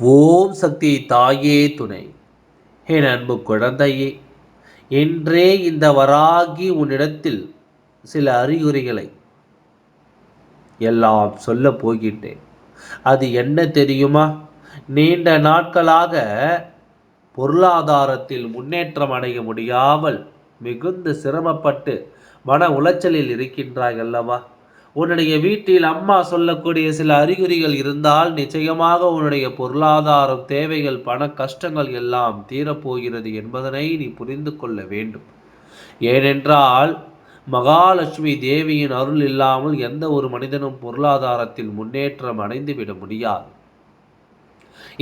ஓம் சக்தி தாயே துணை. என் அன்பு குழந்தையே என்றே இந்த வராகி உன்னிடத்தில் சில அறிகுறிகளை எல்லாம் சொல்ல போகின்றேன். அது என்ன தெரியுமா? நீண்ட நாட்களாக பொருளாதாரத்தில் முன்னேற்றம் அடைய முடியாமல் மிகுந்த சிரமப்பட்டு மன உளைச்சலில் இருக்கின்றாய் அல்லவா? உன்னுடைய வீட்டில் அம்மா சொல்லக்கூடிய சில அறிகுறிகள் இருந்தால் நிச்சயமாக உன்னுடைய பொருளாதாரம் தேவைகள் பண கஷ்டங்கள் எல்லாம் தீரப்போகிறது என்பதனை நீ புரிந்து கொள்ள வேண்டும். ஏனென்றால் மகாலட்சுமி தேவியின் அருள் இல்லாமல் எந்த ஒரு மனிதனும் பொருளாதாரத்தில் முன்னேற்றம் அடைந்துவிட முடியாது.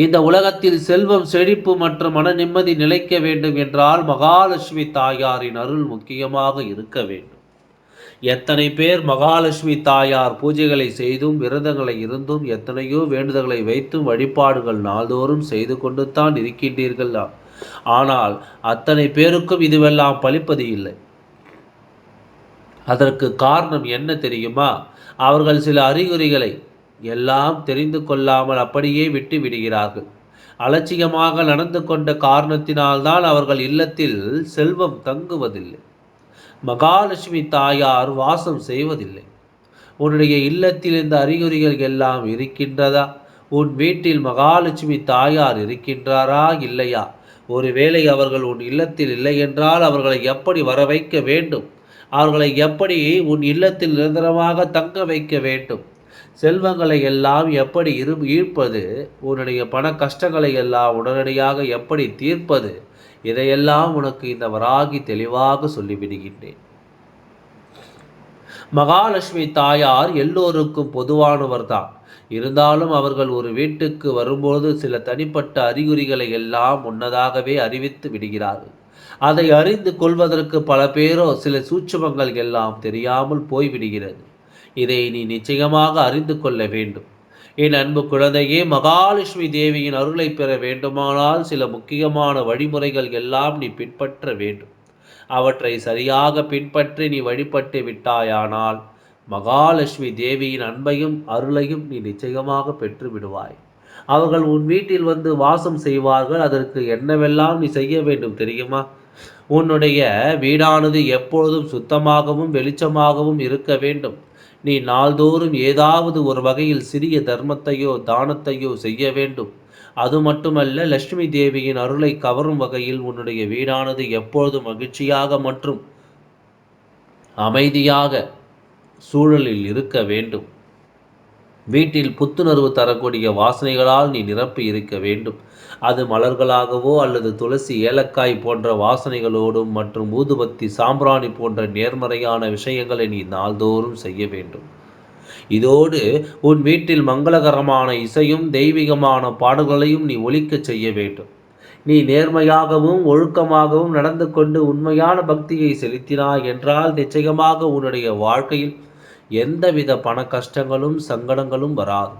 இந்த உலகத்தில் செல்வம் செழிப்பு மற்றும் மன நிம்மதி நிலைக்க வேண்டும் என்றால் மகாலட்சுமி தாயாரின் அருள் முக்கியமாக இருக்க வேண்டும். எத்தனை பேர் மகாலட்சுமி தாயார் பூஜைகளை செய்தும் விரதங்களை இருந்தும் எத்தனையோ வேண்டுதல்களை வைத்தும் வழிபாடுகள் நாள்தோறும் செய்து கொண்டு தான் இருக்கின்றீர்கள். ஆனால் அத்தனை பேருக்கும் இதுவெல்லாம் பலிப்பது இல்லை. அதற்கு காரணம் என்ன தெரியுமா? அவர்கள் சில அறிகுறிகளை எல்லாம் தெரிந்து கொள்ளாமல் அப்படியே விட்டு விடுகிறார்கள். அலட்சியமாக நடந்து கொண்ட காரணத்தினால்தான் அவர்கள் இல்லத்தில் செல்வம் தங்குவதில்லை. மகாலட்சுமி தாயார் வாசம் செய்வதில்லை. உன்னுடைய இல்லத்தில் இந்த அறிகுறிகள் எல்லாம் இருக்கின்றதா? உன் வீட்டில் மகாலட்சுமி தாயார் இருக்கின்றாரா? இல்லையா? ஒருவேளை அவர்கள் உன் இல்லத்தில் இல்லை என்றால் அவர்களை எப்படி வர வைக்க வேண்டும்? அவர்களை எப்படி உன் இல்லத்தில் நிரந்தரமாக தங்க வைக்க வேண்டும்? செல்வங்களை எல்லாம் எப்படி இரு ஈர்ப்பது? உன்னுடைய பண கஷ்டங்களை எல்லாம் உடனடியாக எப்படி தீர்ப்பது? இதையெல்லாம் உனக்கு இந்த வராகி தெளிவாக சொல்லிவிடுகின்றேன் மகாலட்சுமி தாயார் எல்லோருக்கும் பொதுவானவர் தான் இருந்தாலும் அவர்கள் ஒரு வீட்டுக்கு வரும்போது சில தனிப்பட்ட அறிகுறிகளை எல்லாம் முன்னதாகவே அறிவித்து விடுகிறார்கள். அதை அறிந்து கொள்வதற்கு பல பேரோ சில சூட்சமங்கள் எல்லாம் தெரியாமல் போய்விடுகிறது. இதை நீ நிச்சயமாக அறிந்து கொள்ள வேண்டும். என் அன்பு குழந்தையே மகாலட்சுமி தேவியின் அருளை பெற வேண்டுமானால் சில முக்கியமான வழிமுறைகள் எல்லாம் நீ பின்பற்ற வேண்டும். அவற்றை சரியாக பின்பற்றி நீ வழிபட்டு விட்டாயானால் மகாலட்சுமி தேவியின் அன்பையும் அருளையும் நீ நிச்சயமாக பெற்று விடுவாய். அவர்கள் உன் வீட்டில் வந்து வாசம் செய்வார்கள் அதற்கு என்னவெல்லாம் நீ செய்ய வேண்டும் தெரியுமா? உன்னுடைய வீடானது எப்பொழுதும் சுத்தமாகவும் வெளிச்சமாகவும் இருக்க வேண்டும். நீ நாள்தோறும் ஏதாவது ஒரு வகையில் சிறிய தர்மத்தையோ தானத்தையோ செய்ய வேண்டும். அது மட்டுமல்ல லட்சுமி தேவியின் அருளை கவரும் வகையில் உன்னுடைய வீடானது எப்பொழுதும் மகிழ்ச்சியாக மற்றும் அமைதியாக சூழலில் இருக்க வேண்டும். வீட்டில் புத்துணர்வு தரக்கூடிய வாசனைகளால் நீ நிரப்பி இருக்க வேண்டும். அது மலர்களாகவோ அல்லது துளசி ஏலக்காய் போன்ற வாசனைகளோடும் மற்றும் ஊதுபத்தி சாம்பிராணி போன்ற நேர்மறையான விஷயங்களை நீ நாள்தோறும் செய்ய வேண்டும். இதோடு உன் வீட்டில் மங்களகரமான இசையும் தெய்வீகமான பாடல்களையும் நீ ஒழிக்கச் செய்ய வேண்டும். நீ நேர்மையாகவும் ஒழுக்கமாகவும் நடந்து கொண்டு உண்மையான பக்தியை செலுத்தினாய் என்றால் நிச்சயமாக உன்னுடைய வாழ்க்கையில் எந்தவித பண கஷ்டங்களும் சங்கடங்களும் வராது.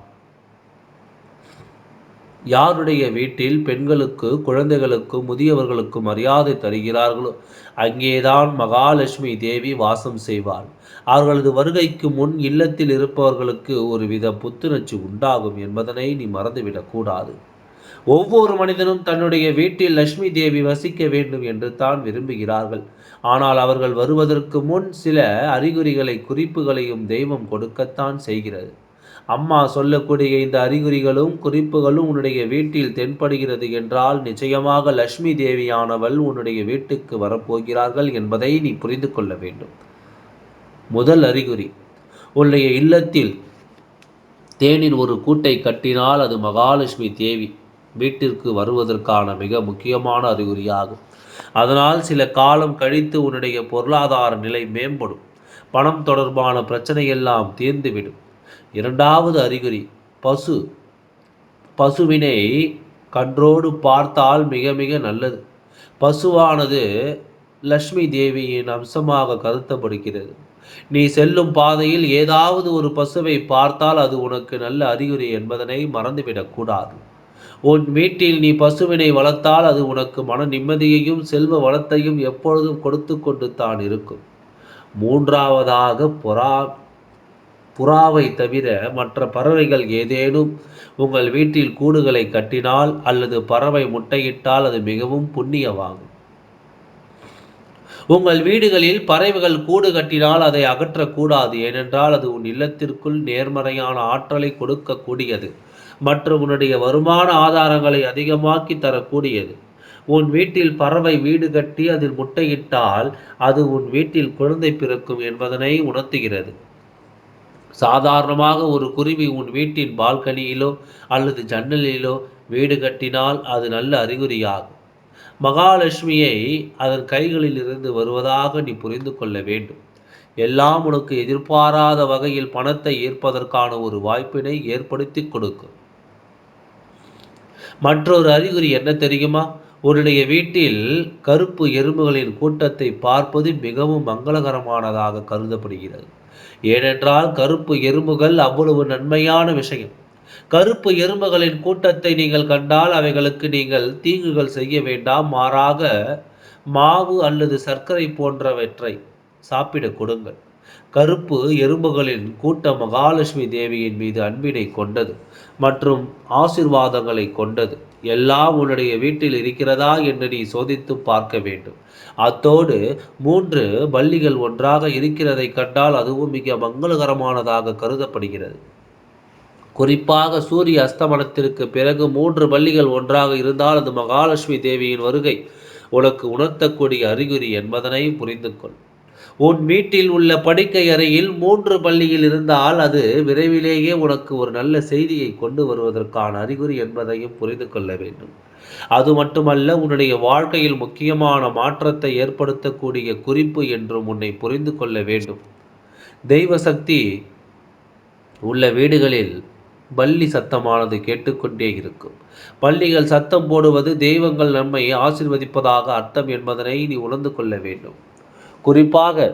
யாருடைய வீட்டில் பெண்களுக்கு குழந்தைகளுக்கு முதியவர்களுக்கு மரியாதை தருகிறார்களோ அங்கேதான் மகாலட்சுமி தேவி வாசம் செய்வாள். அவர்களது வருகைக்கு முன் இல்லத்தில் இருப்பவர்களுக்கு ஒருவித புத்துணர்ச்சி உண்டாகும் என்பதனை நீ மறந்துவிடக்கூடாது ஒவ்வொரு மனிதனும் தன்னுடைய வீட்டில் லட்சுமி தேவி வசிக்க வேண்டும் என்று தான் விரும்புகிறார்கள். ஆனால் அவர்கள் வருவதற்கு முன் சில அறிகுறிகளை குறிப்புகளையும் தெய்வம் கொடுக்கத்தான் செய்கிறது. அம்மா சொல்லக்கூடிய இந்த அறிகுறிகளும் குறிப்புகளும் உன்னுடைய வீட்டில் தென்படுகிறது என்றால் நிச்சயமாக லட்சுமி தேவியானவள் உன்னுடைய வீட்டுக்கு வரப்போகிறார்கள் என்பதை நீ புரிந்து கொள்ள வேண்டும். முதல் அறிகுறி உன்னுடைய இல்லத்தில் தேனில் ஒரு கூட்டை கட்டினால் அது மகாலட்சுமி தேவி வீட்டிற்கு வருவதற்கான மிக முக்கியமான அறிகுறியாகும். அதனால் சில காலம் கழித்து உன்னுடைய பொருளாதார நிலை மேம்படும். பணம் தொடர்பான பிரச்சனையெல்லாம் தீர்ந்துவிடும். இரண்டாவது அறிகுறி பசு. பசுவினை கன்றோடு பார்த்தால் மிக மிக நல்லது. பசுவானது லக்ஷ்மி தேவியின் அம்சமாக கருத்தப்படுகிறது நீ செல்லும் பாதையில் ஏதாவது ஒரு பசுவை பார்த்தால் அது உனக்கு நல்ல அறிகுறி என்பதனை மறந்துவிடக்கூடாது. உன் வீட்டில் நீ பசுவினை வளர்த்தால் அது உனக்கு மன நிம்மதியையும் செல்வ வளத்தையும் எப்பொழுதும் கொடுத்து கொண்டு தான் இருக்கும். மூன்றாவதாக புறா புறாவை தவிர மற்ற பறவைகள் ஏதேனும் உங்கள் வீட்டில் கூடுகளை கட்டினால் அல்லது பறவை முட்டையிட்டால் அது மிகவும் புண்ணியமாகும். உங்கள் வீடுகளில் பறவைகள் கூடு கட்டினால் அதை அகற்றக்கூடாது ஏனென்றால் அது உன் இல்லத்திற்குள் நேர்மறையான ஆற்றலை கொடுக்கக்கூடியது. மற்றும் உன்னுடைய வருமான ஆதாரங்களை அதிகமாக்கி தரக்கூடியது. உன் வீட்டில் பறவை வீடு கட்டி அதில் முட்டையிட்டால் அது உன் வீட்டில் குழந்தை பிறக்கும் என்பதனை உணர்த்துகிறது. சாதாரணமாக ஒரு குருவி உன் வீட்டின் பால்கனியிலோ அல்லது ஜன்னலிலோ வீடு கட்டினால் அது நல்ல அறிகுறியாகும். மகாலட்சுமியை அதன் கைகளில் இருந்து வருவதாக நீ புரிந்து கொள்ள வேண்டும். எல்லாம் உனக்கு எதிர்பாராத வகையில் பணத்தை ஏற்பதற்கான ஒரு வாய்ப்பினை ஏற்படுத்தி கொடுக்கும். மற்றொரு அறிகுறி என்ன தெரியுமா? உன்னுடைய வீட்டில் கருப்பு எறும்புகளின் கூட்டத்தை பார்ப்பது மிகவும் மங்களகரமானதாக கருதப்படுகிறது. ஏனென்றால் கருப்பு எறும்புகள் அவ்வளவு நன்மையான விஷயம். கருப்பு எறும்புகளின் கூட்டத்தை நீங்கள் கண்டால் அவைகளுக்கு நீங்கள் தீங்குகள் செய்ய வேண்டாம். மாறாக மாவு அல்லது சர்க்கரை போன்றவற்றை சாப்பிட கொடுங்கள். கருப்பு எறும்புகளின் கூட்டம் மகாலட்சுமி தேவியின் மீது அன்பினை கொண்டது மற்றும் ஆசிர்வாதங்களை கொண்டது. எல்லாம் உன்னுடைய வீட்டில் இருக்கிறதா என்று நீ சோதித்து பார்க்க வேண்டும். அத்தோடு மூன்று பள்ளிகள் ஒன்றாக இருக்கிறதை கண்டால் அதுவும் மிக மங்களகரமானதாக கருதப்படுகிறது. குறிப்பாக சூரிய அஸ்தமனத்திற்கு பிறகு மூன்று பள்ளிகள் ஒன்றாக இருந்தால் அது மகாலட்சுமி தேவியின் வருகை. உனக்கு உணர்த்தக்கூடிய அறிகுறி என்பதனை புரிந்து கொள் உன் வீட்டில் உள்ள படுக்கை அறையில் மூன்று பள்ளியில் இருந்தால் அது விரைவிலேயே உனக்கு ஒரு நல்ல செய்தியை கொண்டு வருவதற்கான அறிகுறி என்பதையும் புரிந்து கொள்ள வேண்டும். அது மட்டுமல்ல உன்னுடைய வாழ்க்கையில் முக்கியமான மாற்றத்தை ஏற்படுத்தக்கூடிய குறிப்பு என்றும் உன்னை புரிந்து கொள்ள வேண்டும். தெய்வ சக்தி உள்ள வீடுகளில் பள்ளி சத்தமானது கேட்டுக்கொண்டே இருக்கும். பள்ளிகள் சத்தம் போடுவது தெய்வங்கள் நம்மை ஆசிர்வதிப்பதாக அர்த்தம் என்பதனை நீ உணர்ந்து கொள்ள வேண்டும். குறிப்பாக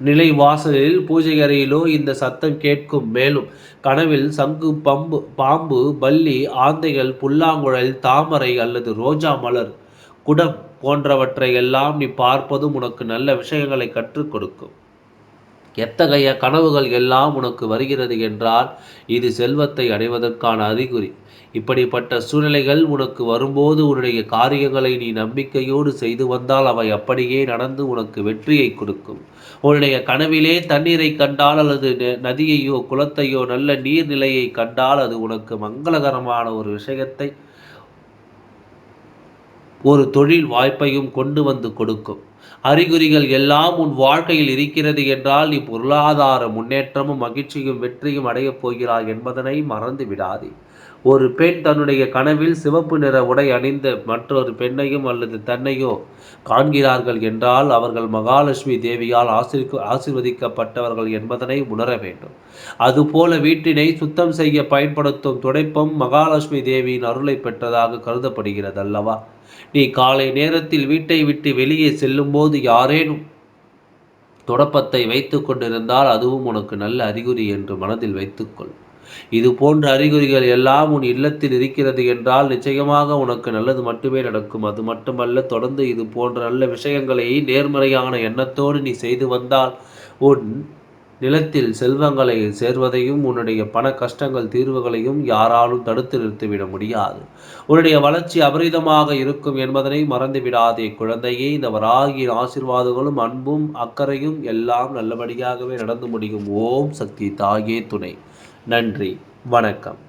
நிலை வாசலில் பூஜை அறையிலோ இந்த சத்தம் கேட்கும். மேலும் கனவில் சங்கு பம்பு பாம்பு பல்லி ஆந்தைகள் புல்லாங்குழல் தாமரை அல்லது ரோஜா மலர் குடம் போன்றவற்றை எல்லாம் நீ பார்ப்பதும் உனக்கு நல்ல விஷயங்களை கற்றுக் கொடுக்கும். எத்தகைய கனவுகள் எல்லாம் உனக்கு வருகிறது என்றால் இது செல்வத்தை அடைவதற்கான அறிகுறி. இப்படிப்பட்ட சூழ்நிலைகள் உனக்கு வரும்போது உன்னுடைய காரியங்களை நீ நம்பிக்கையோடு செய்து வந்தால் அவை அப்படியே நடந்து உனக்கு வெற்றியை கொடுக்கும். உன்னுடைய கனவிலே தண்ணீரை கண்டால் அல்லது நதியையோ குளத்தையோ நல்ல நீர்நிலையை கண்டால் அது உனக்கு மங்களகரமான ஒரு விஷயத்தை ஒரு தொழில் வாய்ப்பையும் கொண்டு வந்து கொடுக்கும். அறிகுறிகள் எல்லாம் உன் வாழ்க்கையில் இருக்கிறது என்றால் நீ பொருளாதார முன்னேற்றமும் மகிழ்ச்சியும் வெற்றியும் அடையப் போகிறாய் என்பதனை மறந்து விடாதே. ஒரு பெண் தன்னுடைய கனவில் சிவப்பு நிற உடை அணிந்த மற்றொரு பெண்ணையும் அல்லது தன்னையோ காண்கிறார்கள் என்றால் அவர்கள் மகாலட்சுமி தேவியால் ஆசிர் ஆசிர்வதிக்கப்பட்டவர்கள் என்பதனை உணர வேண்டும். அதுபோல வீட்டினை சுத்தம் செய்ய பயன்படுத்தும் துடைப்பம் மகாலட்சுமி தேவியின் அருளை பெற்றதாக கருதப்படுகிறது அல்லவா நீ காலை நேரத்தில் வீட்டை விட்டு வெளியே செல்லும்போது யாரேனும் தொடப்பத்தை வைத்து கொண்டிருந்தால் அதுவும் உனக்கு நல்ல அறிகுறி என்று மனதில் வைத்துக்கொள். இது போன்ற அறிகுறிகள் எல்லாம் உன் இல்லத்தில் இருக்கிறது என்றால் நிச்சயமாக உனக்கு நல்லது மட்டுமே நடக்கும். அது மட்டுமல்ல தொடர்ந்து இது போன்ற நல்ல விஷயங்களை நேர்மறையான எண்ணத்தோடு நீ செய்து வந்தால் உன் நிலத்தில் செல்வங்களை சேர்வதையும் உன்னுடைய பண கஷ்டங்கள் தீர்வுகளையும் யாராலும் தடுத்து நிறுத்திவிட முடியாது. உன்னுடைய வளர்ச்சி அபரிதமாக இருக்கும் என்பதனை மறந்து விடாதே குழந்தையே. இந்த வராகியின் ஆசிர்வாதங்களும் அன்பும் அக்கறையும் எல்லாம் நல்லபடியாகவே நடந்து முடியும். ஓம் சக்தி தாயே துணை. நன்றி. வணக்கம்.